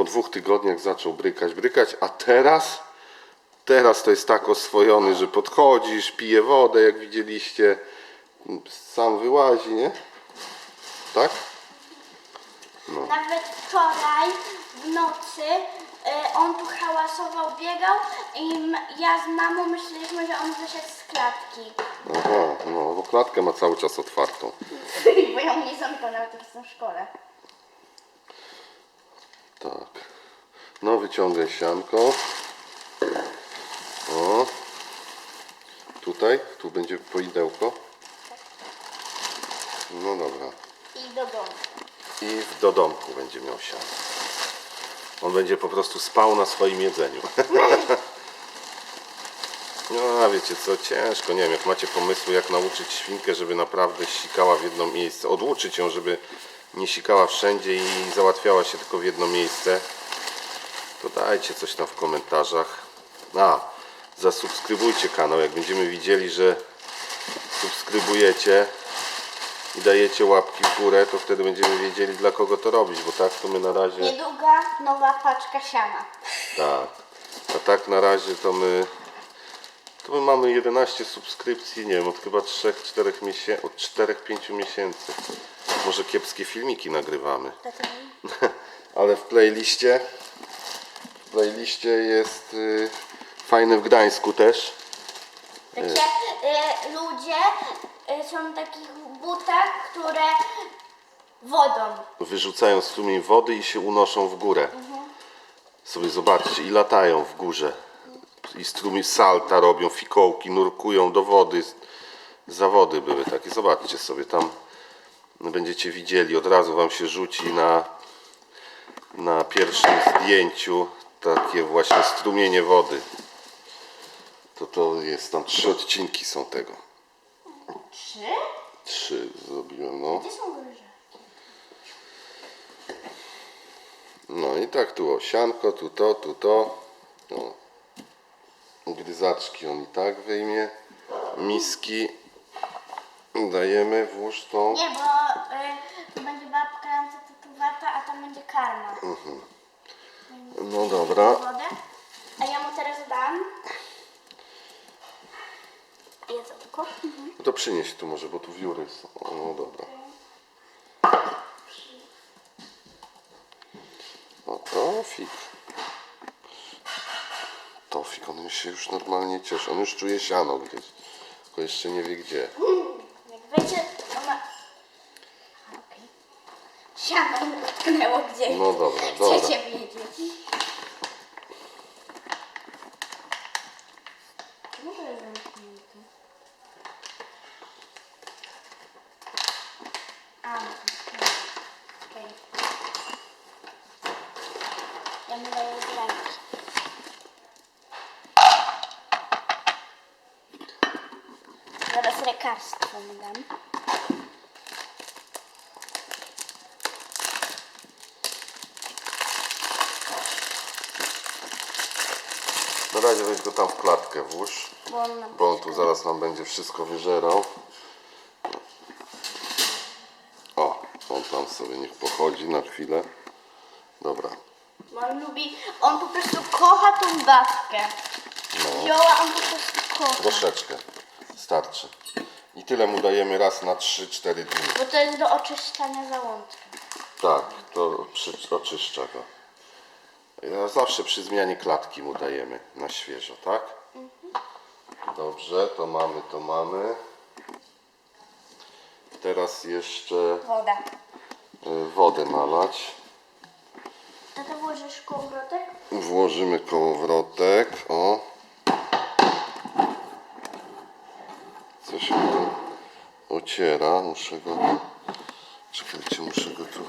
po dwóch tygodniach zaczął brykać, brykać, a teraz, teraz to jest tak oswojony, że podchodzisz, pije wodę, jak widzieliście, sam wyłazi, nie? Tak? Nawet wczoraj w nocy y, on tu hałasował, biegał i m- ja z mamą myśleliśmy, że on wyszedł z klatki. Aha, no, bo klatkę ma cały czas otwartą. Bo ja nie zamykam nawet w szkole. Tak. No, wyciągaj sianko. O. Tutaj, tu będzie poidełko. No dobra. I do domu. I w do domku będzie miał siano. On będzie po prostu spał na swoim jedzeniu. No, a wiecie co, ciężko, nie wiem, jak macie pomysły, jak nauczyć świnkę, żeby naprawdę sikała w jedno miejsce, odłuczyć ją, żeby nie sikała wszędzie i załatwiała się tylko w jedno miejsce, to dajcie coś tam w komentarzach. A, zasubskrybujcie kanał, jak będziemy widzieli, że subskrybujecie i dajecie łapki w górę, to wtedy będziemy wiedzieli dla kogo to robić, bo tak to my na razie... Niedługa nowa paczka siana. Tak. A tak na razie to my to my mamy 11 subskrypcji, nie wiem, od chyba 3-4 miesięcy, od 4-5 miesięcy. Może kiepskie filmiki nagrywamy. Ale w playliście w playliście jest y, fajne w Gdańsku też. Takie y, ludzie y, są w takich butach, które wodą. Wyrzucają strumień wody i się unoszą w górę. Sobie zobaczcie i latają w górze. I strumień salta robią, fikołki, nurkują do wody. Zawody były takie. Zobaczcie sobie tam będziecie widzieli, od razu wam się rzuci na, na pierwszym zdjęciu takie właśnie strumienie wody. To to jest tam trzy odcinki są tego. Trzy? Trzy zrobiłem, no. Gdzie są gryże? No i tak tu osianko, tu to, tu to. No. Gryzaczki on i tak wyjmie. Miski dajemy, włóż tą. Nie, bo y, tu będzie babka zatytułowata, a tam karma. No dobra. Wodę. A ja mu teraz dam. Jedzonko. No to przynieś tu może, bo tu wióry są. O, No dobra. O, Tofik. Tofik, on się już normalnie cieszy. On już czuje siano gdzieś. Tylko jeszcze nie wie gdzie. Jak wiecie, ona... Okej. Mi utknęło gdzieś. No dobra, dobra. Chcecie wiedzieć. To jest zamknięte? A, no to Okej. Ja mu daję z ręki. Zaraz lekarstwo mu dam. Na razie weź go tam w klatkę włóż. Bo on nam Bo on tu zaraz nam będzie wszystko wyżerał. O, on tam sobie niech pochodzi na chwilę. Dobra. Bo on lubi, on po prostu kocha tą babkę. No. Wzięła, on po prostu kocha. Troszeczkę. Starczy. I tyle mu dajemy raz na 3-4 dni. Bo to jest do oczyszczania załączka. Tak, to przy, oczyszcza go. Ja zawsze przy zmianie klatki mu dajemy na świeżo, tak? Dobrze, to mamy, to mamy. Teraz jeszcze Woda. y, wodę nalać. To to włożysz kołowrotek? Włożymy kołowrotek. O. Coś mi tu ociera. Muszę go. Czekajcie, muszę go tu.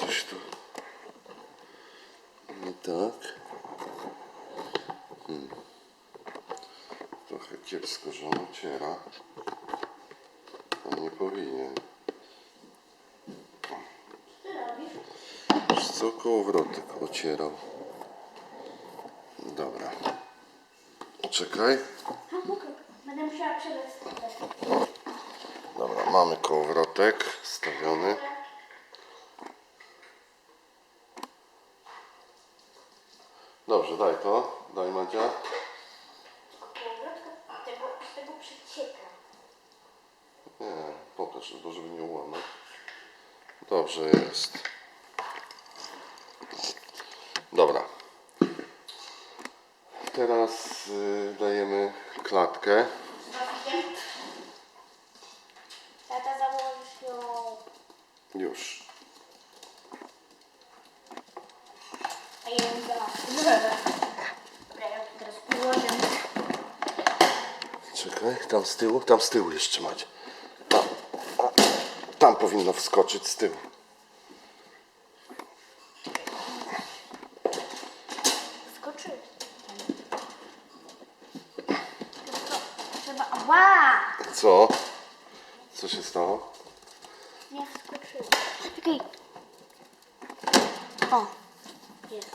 Coś tu. I tak. Hmm. Trochę kiepsko, że on ociera. On nie powinien. Co robisz? Wiesz co, kołowrotek ocierał. Dobra. Czekaj. Będę musiała przelec. Dobra, mamy kołowrotek stawiony. Dobrze, daj Kołowrotka z tego, z tego przecieka. Nie, pokaż, bo żeby nie ułamać. Dobrze jest. Dobra. Teraz y, dajemy klatkę. Tata założysz ją. Już. A ja ją zobaczę. Dobra, ja ją teraz ułożę. Czekaj, tam z tyłu, tam z tyłu jeszcze macie. Tam, powinno wskoczyć z tyłu. Skoczy. Trzeba. Ła! Co? Co się stało? Nie wskoczyło. Czekaj. O. Jest.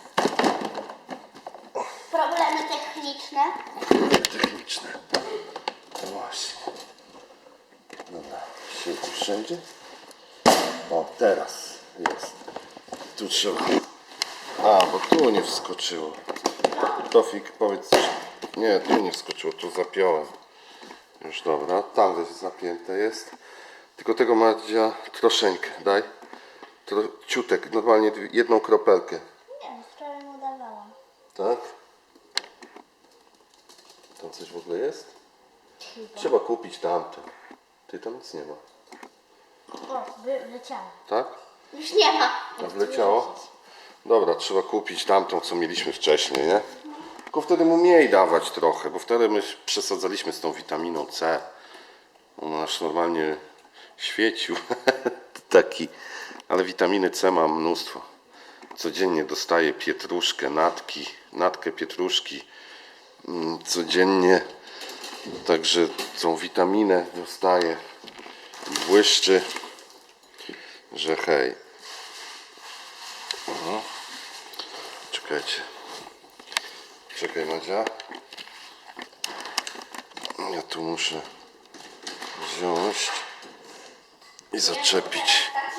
Problemy techniczne. Techniczne. No właśnie. Dobra, siedzi wszędzie. O, teraz jest. Tu trzeba. A, bo tu nie wskoczyło. Tofik, powiedz. Nie, tu nie wskoczyło, tu zapiąłem. Już dobra, tam gdzieś zapięte jest. Tylko tego Madzia troszeczkę, daj. Tro, ciutek, normalnie jedną kropelkę. Nie, wczoraj mu dawałam. Tak? Tam coś w ogóle jest? Trzeba kupić tamto. Ty tam nic nie ma. O, wy, wleciało. Tak? Już nie ma. A wleciało? Dobra, trzeba kupić tamtą, co mieliśmy wcześniej, nie? Tylko wtedy mu mniej dawać trochę, bo wtedy my przesadzaliśmy z tą witaminą C. On nasz normalnie świecił. Taki. Ale witaminy C mam mnóstwo. Codziennie dostaję pietruszkę, natki, natkę pietruszki. Mm, Codziennie. Także tą witaminę dostaję. Błyszczy, że hej. Mhm. Czekajcie. Czekaj Madzia. Ja tu muszę wziąć i zaczepić Tak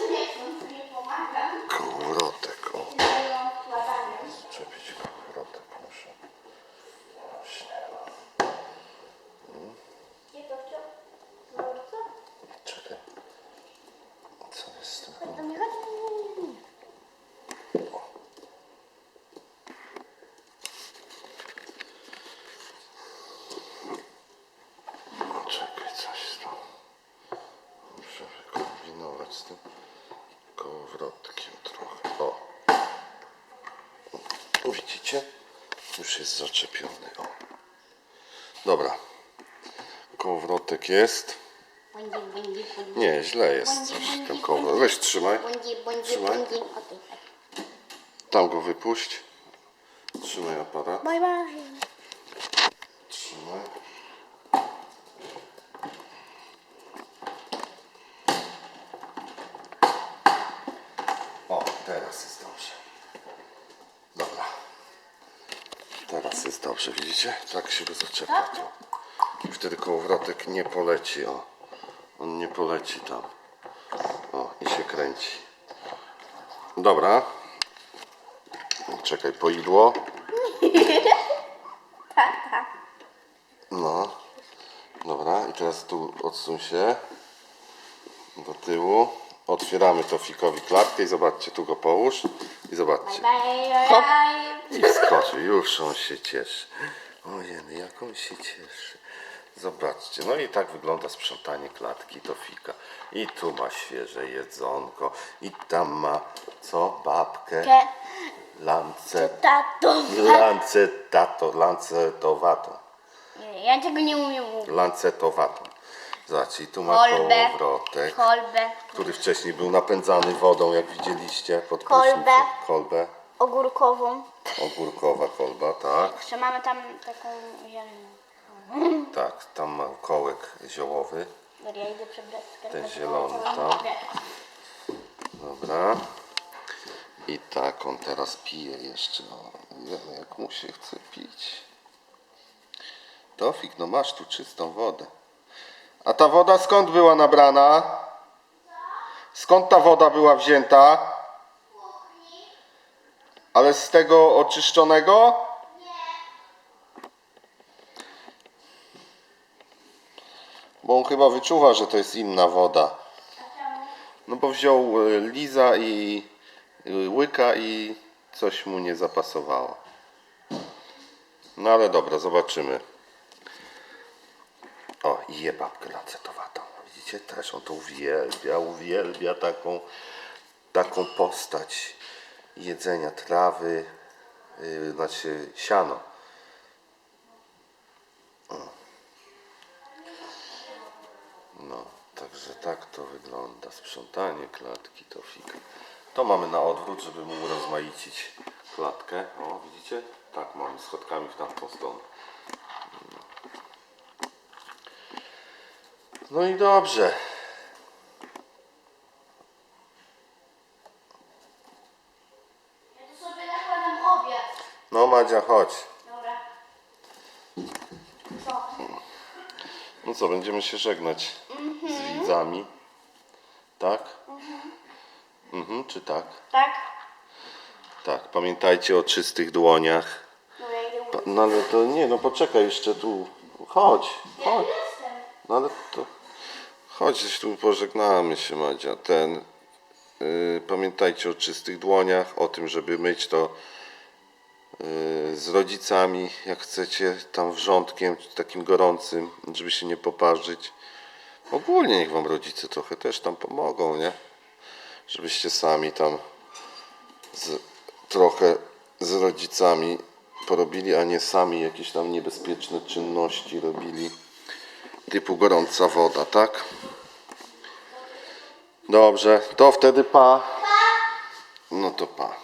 nie pomagam. kołowrotek. O, Dają wkładanie. zaczepić kołowrotek muszę. Właśnie. Gdzie to wciąż? Bardzo? Czekaj. Co jest z tym? To nie chodzi. Czekaj, coś tam. Muszę wykombinować z tym kołowrotkiem trochę. O. Widzicie? Już jest zaczepiony. O. Dobra. Kołowrotek jest. Nie, źle jest coś ten kołowrotek. Weź trzymaj. Trzymaj. Tam go wypuść. Trzymaj aparat. Bye, bye. Trzymaj. O, teraz jest dobrze. Dobra. Widzicie? Tak się go zaczepia. I wtedy kołowrotek nie poleci, o. On nie poleci tam. O, i się kręci. Dobra. Czekaj, poidło. No. Dobra, i teraz tu odsuń się do tyłu. Otwieramy to fikowi klatkę i zobaczcie, tu go połóż i zobaczcie. Hop. I wskoczy, już on się cieszy. Ojej, jak on się cieszy. Zobaczcie, no i tak wygląda sprzątanie klatki to fika. I tu ma świeże jedzonko. I tam ma co? Babkę. Ke- Lance. Tato. Lancetato. Lancetowatą. Nie, Ja tego nie umiem mówić. Lancetowatą. Zobaczcie, i tu ma Kolbę. kołowrotek, Kolbę. który wcześniej był napędzany wodą, jak widzieliście. Pod Kolbę. prysznicem. Kolbę. Ogórkową. Ogórkowa kolba, tak. Jeszcze mamy tam taką zieleną. Tak, tam ma kołek ziołowy. Dobra, ja idę przebrać Ten zielony tam. Dobra. I tak on teraz pije jeszcze. O, wiemy jak mu się chce pić. Tofik, no masz tu czystą wodę. A ta woda skąd była nabrana? Skąd ta woda była wzięta? Ale z tego oczyszczonego? Bo on chyba wyczuwa, że to jest inna woda. No bo wziął e, liza i e, łyka i coś mu nie zapasowało. No ale dobra, zobaczymy. O, je babkę lancetowatą. Widzicie, też on to uwielbia, uwielbia taką, taką postać jedzenia trawy, yy, znaczy siano. No, także tak to wygląda. Sprzątanie klatki to fik. To mamy na odwrót, żeby mu urozmaicić klatkę. O, widzicie? Tak, mamy schodkami w tamtą stronę. No i dobrze. Ja tu sobie nakładam obiad. No Madzia, chodź. Dobra. Co? No co, będziemy się żegnać z widzami. Tak? Mhm, czy tak? Tak? Tak, pamiętajcie o czystych dłoniach. Dobra, idę Pa- No ale to nie, no poczekaj jeszcze tu. Chodź, chodź. Jestem. No ale to. Chodź, tu pożegnamy się, Madzia. Ten. Yy, pamiętajcie o czystych dłoniach, o tym, żeby myć to yy, z rodzicami, jak chcecie, tam wrzątkiem takim gorącym, żeby się nie poparzyć. Ogólnie niech wam rodzice trochę też tam pomogą, nie? Żebyście sami tam z, trochę z rodzicami porobili, a nie sami jakieś tam niebezpieczne czynności robili typu gorąca woda, tak? Dobrze, to wtedy pa. No to pa.